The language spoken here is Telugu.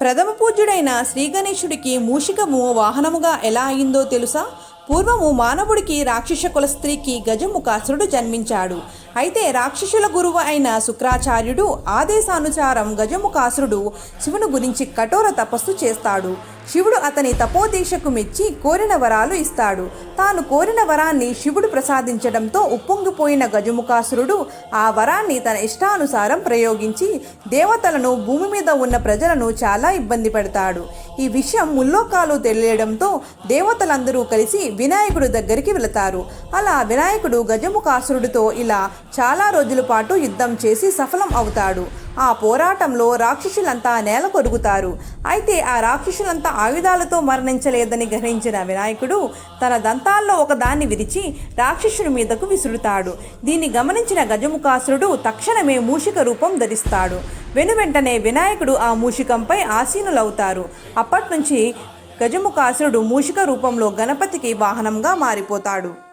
ప్రథమ పూజ్యుడైన శ్రీగణేశుడికి మూషికము వాహనముగా ఎలా అయిందో తెలుసా? పూర్వము మానవుడికి రాక్షస కుల స్త్రీకి గజముఖాసురుడు జన్మించాడు. అయితే రాక్షసుల గురువు అయిన శుక్రాచార్యుడు ఆదేశానుసారం గజముఖాసురుడు శివుని గురించి కఠోర తపస్సు చేస్తాడు. శివుడు అతని తపోదీక్షకు మెచ్చి కోరిన వరాలు ఇస్తాడు. తాను కోరిన వరాన్ని శివుడు ప్రసాదించడంతో ఉప్పొంగిపోయిన గజముఖాసురుడు ఆ వరాన్ని తన ఇష్టానుసారం ప్రయోగించి దేవతలను భూమి మీద ఉన్న ప్రజలను చాలా ఇబ్బంది పెడతాడు. ఈ విషయం ముల్లోకాలు తెలియడంతో దేవతలందరూ కలిసి వినాయకుడు దగ్గరికి వెళతారు. అలా వినాయకుడు గజముఖాసురుడితో ఇలా చాలా రోజుల పాటు యుద్ధం చేసి సఫలం అవుతాడు. ఆ పోరాటంలో రాక్షసులంతా నేల కొరుగుతారు అయితే ఆ రాక్షసులంతా ఆయుధాలతో మరణించలేదని గ్రహించిన వినాయకుడు తన దంతాల్లో ఒకదాన్ని విరిచి రాక్షసుడి మీదకు విసురుతాడు. దీన్ని గమనించిన గజముఖాసురుడు తక్షణమే మూషిక రూపం ధరిస్తాడు. వెనువెంటనే వినాయకుడు ఆ మూషికంపై ఆసీనులవుతారు. అప్పట్నుంచి గజముఖాసురుడు మూషిక రూపంలో గణపతికి వాహనంగా మారిపోతాడు.